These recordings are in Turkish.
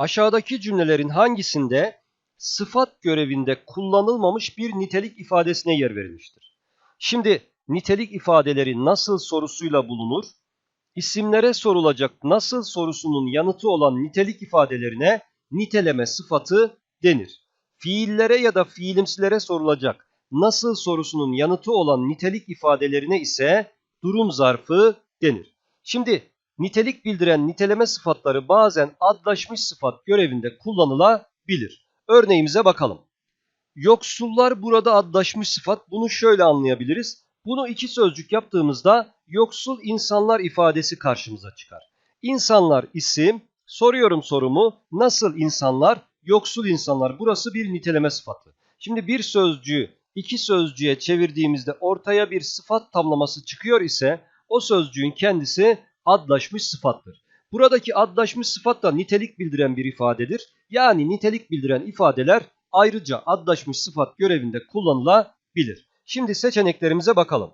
Aşağıdaki cümlelerin hangisinde sıfat görevinde kullanılmamış bir nitelik ifadesine yer verilmiştir? Şimdi nitelik ifadeleri nasıl sorusuyla bulunur? İsimlere sorulacak nasıl sorusunun yanıtı olan nitelik ifadelerine niteleme sıfatı denir. Fiillere ya da fiilimsilere sorulacak nasıl sorusunun yanıtı olan nitelik ifadelerine ise durum zarfı denir. Şimdi nitelik bildiren niteleme sıfatları bazen adlaşmış sıfat görevinde kullanılabilir. Örneğimize bakalım. Yoksullar burada adlaşmış sıfat. Bunu şöyle anlayabiliriz. Bunu iki sözcük yaptığımızda yoksul insanlar ifadesi karşımıza çıkar. İnsanlar isim, soruyorum sorumu nasıl insanlar, yoksul insanlar. Burası bir niteleme sıfatı. Şimdi bir sözcüğü iki sözcüğe çevirdiğimizde ortaya bir sıfat tamlaması çıkıyor ise o sözcüğün kendisi adlaşmış sıfattır. Buradaki adlaşmış sıfat da nitelik bildiren bir ifadedir. Yani nitelik bildiren ifadeler ayrıca adlaşmış sıfat görevinde kullanılabilir. Şimdi seçeneklerimize bakalım.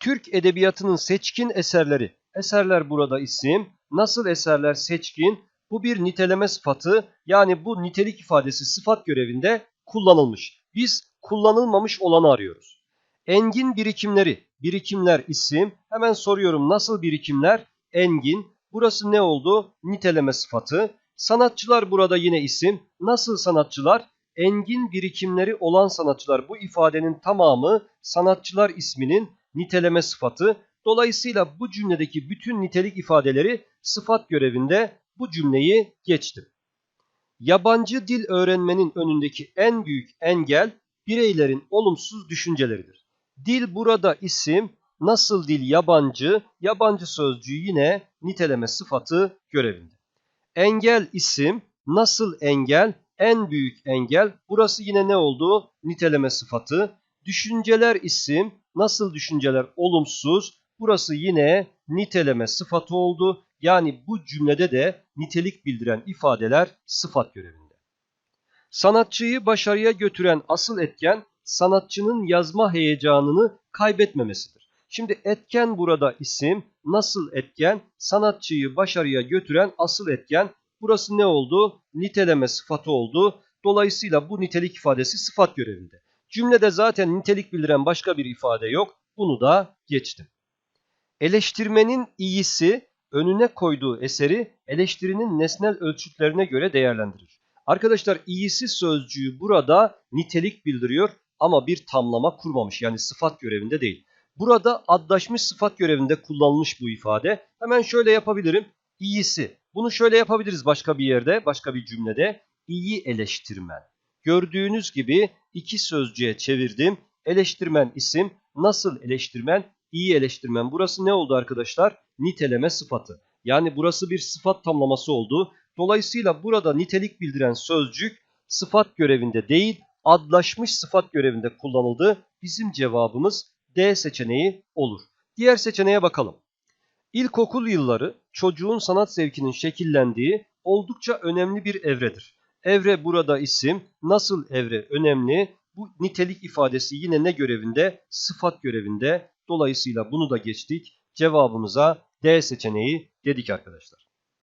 Türk edebiyatının seçkin eserleri. Eserler burada isim. Nasıl eserler seçkin? Bu bir niteleme sıfatı. Yani bu nitelik ifadesi sıfat görevinde kullanılmış. Biz kullanılmamış olanı arıyoruz. Engin birikimleri. Birikimler isim. Hemen soruyorum nasıl birikimler? Engin. Burası ne oldu? Niteleme sıfatı. Sanatçılar burada yine isim. Nasıl sanatçılar? Engin birikimleri olan sanatçılar. Bu ifadenin tamamı sanatçılar isminin niteleme sıfatı. Dolayısıyla bu cümledeki bütün nitelik ifadeleri sıfat görevinde bu cümleyi geçtim. Yabancı dil öğrenmenin önündeki en büyük engel bireylerin olumsuz düşünceleridir. Dil burada isim, nasıl dil yabancı, yabancı sözcüğü yine niteleme sıfatı görevinde. Engel isim, nasıl engel, en büyük engel. Burası yine ne oldu? Niteleme sıfatı. Düşünceler isim, nasıl düşünceler olumsuz. Burası yine niteleme sıfatı oldu. Yani bu cümlede de nitelik bildiren ifadeler sıfat görevinde. Sanatçıyı başarıya götüren asıl etken sanatçının yazma heyecanını kaybetmemesidir. Şimdi etken burada isim, nasıl etken? Sanatçıyı başarıya götüren asıl etken. Burası ne oldu? Niteleme sıfatı oldu. Dolayısıyla bu nitelik ifadesi sıfat görevinde. Cümlede zaten nitelik bildiren başka bir ifade yok. Bunu da geçtim. Eleştirmenin iyisi önüne koyduğu eseri eleştirinin nesnel ölçütlerine göre değerlendirir. Arkadaşlar iyisi sözcüğü burada nitelik bildiriyor ama bir tamlama kurmamış yani sıfat görevinde değil. Burada adlaşmış sıfat görevinde kullanılmış bu ifade. Hemen şöyle yapabilirim. İyisi. Bunu şöyle yapabiliriz başka bir yerde, başka bir cümlede. İyi eleştirmen. Gördüğünüz gibi iki sözcüğe çevirdim. Eleştirmen isim. Nasıl eleştirmen? İyi eleştirmen. Burası ne oldu arkadaşlar? Niteleme sıfatı. Yani burası bir sıfat tamlaması oldu. Dolayısıyla burada nitelik bildiren sözcük sıfat görevinde değil, adlaşmış sıfat görevinde kullanıldı. Bizim cevabımız D seçeneği olur. Diğer seçeneğe bakalım. İlkokul yılları çocuğun sanat zevkinin şekillendiği oldukça önemli bir evredir. Evre burada isim. Nasıl evre önemli? Bu nitelik ifadesi yine ne görevinde? Sıfat görevinde. Dolayısıyla bunu da geçtik. Cevabımıza D seçeneği dedik arkadaşlar.